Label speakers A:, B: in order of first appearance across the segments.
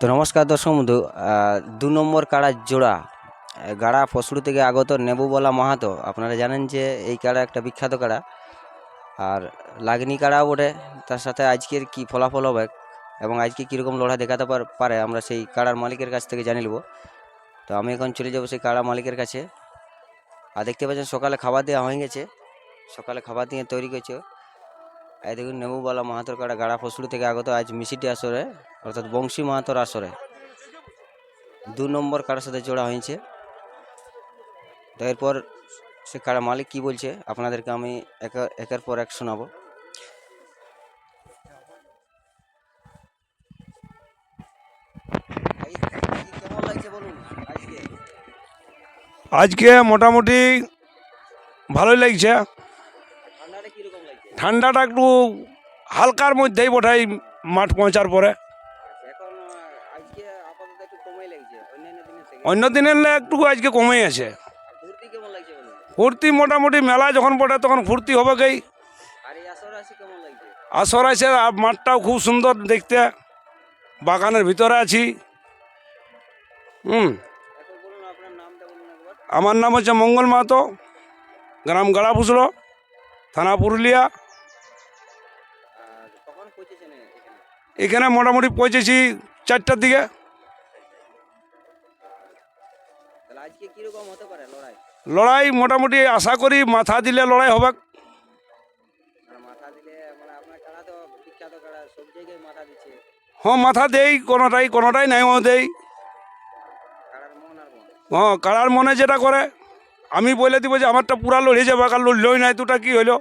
A: তো নমস্কার দর্শক বন্ধু দু নম্বর কাড়া জোড়া গাড়া ফসলু থেকে আগত নেবুবলা মাহাতো, আপনারা জানেন যে এই কাড়া একটা বিখ্যাত কাড়া। আর লাগনি কাড়াও বটে, তার সাথে আজকের কি ফলাফল হবে এবং আজকে কীরকম লড়াই দেখাতে পার- আমরা সেই কাড়ার মালিকের কাছ থেকে জানি নেব। তো আমি এখন চলে যাব সেই কাড়া মালিকের কাছে। আর দেখতে পাচ্ছেন সকালে খাবার দেওয়া হয়ে গেছে, সকালে খাবার দিয়ে তৈরি করছে এই দেখুন নেবুবালা মাহাতোর কাড়া গাড়া ফসলু থেকে আগত আজ মিশিটি আসরে, অর্থাৎ বংশী মাহাতোর আসরে। দু নম্বর কারোর সাথে জোড়া হয়েছে। তো এরপর সে কারা মালিক কি বলছে, আপনাদেরকে আমি একে- একের পর এক শোনাবো। আজকে
B: মোটামুটি ভালোই লাগছে।
A: ঠান্ডাটা
B: একটু হালকার মধ্যেই বোঠাই মাঠ পৌঁছার পরে। অন্য দিনের একটু আজকে কমেই আছে। ফুর্তি মোটামুটি মেলা যখন পড়ে তখন ফুর্তি হবে গেই
A: আসর
B: আছে মাঠটাও খুব সুন্দর দেখতে। বাগানের ভিতরে আছি। হুম। আমার নাম হচ্ছে মঙ্গল মাহাতো গ্রাম গাড়াপুসলো থানা পুরুলিয়া।
A: এখানে
B: মোটামুটি পৌঁছেছি চারটার দিকে।
A: লড়াই?
B: মোটামুটি আশা করি মাথা দিলে লড়াই হবে।
A: মানে মানে
B: হ্যাঁ মাথা দেই কোনোটাই কোনোটাই নাই দেই। হ্যাঁ কারার মনে যেটা করে আমি বলে দিব যে আমারটা পুরা লড়ে যাবে আর লড়লই নাই দুটা কি হইল?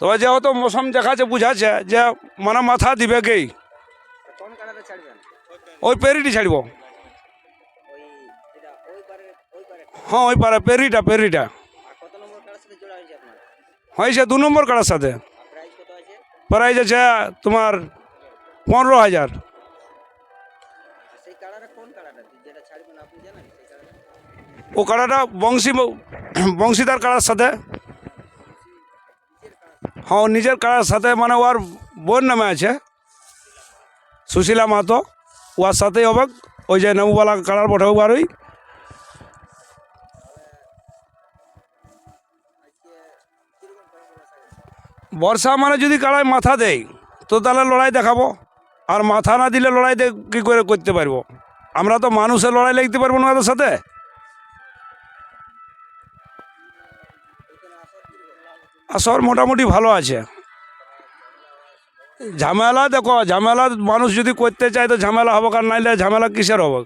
B: তবে যেহেতু মৌসুম দেখাচ্ছে বুঝাচ্ছে যে মানে মাথা দিবে গেই
A: ছাড়বেন?
B: ওই পেরিটি ছাড়ব। হ্যাঁ ওই পারে পেরিটা পেরিটা।
A: কাড়ার হয়েছে
B: দু নম্বর কারার সাথে। প্রাইজ আছে? তোমার পনেরো হাজার। ও কাড়াটা বংশী বংশীদার কাড়ার সাথে। হ্যাঁ ও নিজের কাড়ার সাথে মানে ওর বোন নামে আছে। সুশীলা মাহাতো, ওর সাথেই হবে। ওই যে নেবুবালা কাড়ার বটে ওই বর্ষা মানে যদি কাড়ায় মাথা দেয়, তো তাহলে লড়াই দেখাবো। আর মাথা না দিলে লড়াই কী করে করতে পারব? আমরা তো মানুষের লড়াই লাগতে পারব না ওদের সাথে।
A: আসার
B: মোটামুটি ভালো আছে। ঝামেলা দেখো, ঝামেলা মানুষ যদি করতে চায় তো ঝামেলা হবে আর নাইলে ঝামেলা কিসের হবে?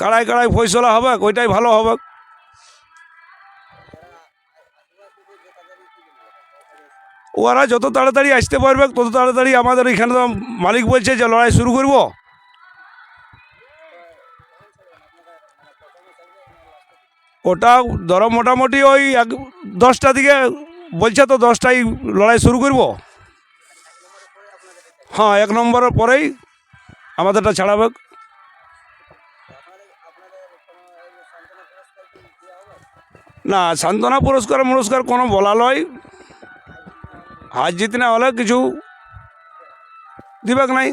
B: কাড়াই কাড়াই ফয়সলা হবে, ওইটাই ভালো হবে। ওরা যত তাড়াতাড়ি আসতে পারবে, তত তাড়াতাড়ি আমাদের এখানে তো মালিক বলছে যে লড়াই শুরু করব। ওটা ধরো মোটামুটি ওই এক দশটা দিকে বলছে তো দশটায় লড়াই শুরু করব। হ্যাঁ এক নম্বরের পরেই আমাদেরটা ছাড়াবে না, সান্ত্বনা পুরস্কার পুরস্কার কোনো বলা লয়। হার জিত না হলে কিছু দিবেক নাই।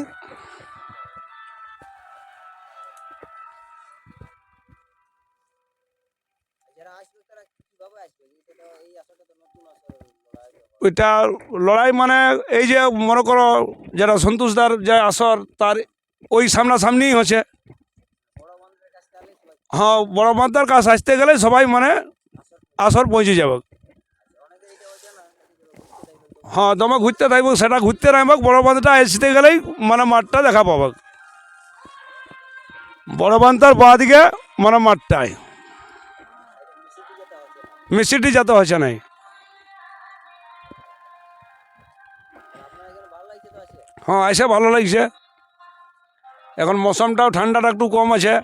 A: এটা লড়াই
B: ওইটা লড়াই মানে এই যে মনে করো যেটা সন্তোষদার যে আসর তার ওই সামনাসামনিই হচ্ছে। হ্যাঁ বড় মাতার কাছে আসতে গেলে সবাই মানে আসর পৌঁছে যাবে।
A: ঘুরতে
B: হ্যাঁ তোমার ঘুরতে থাকব সেটা ঘুরতে নামবে বড় বাঁধটা আসতে গেলেই মানে মাঠটা দেখা পাবে বড় বান্ধার বা দিকে মানে মাঠটায়। মিষ্টিটি যাতে হয়েছে নাই। হ্যাঁ এসে ভালো লাগছে। এখন মৌসুমটাও ঠান্ডাটা একটু কম আছে।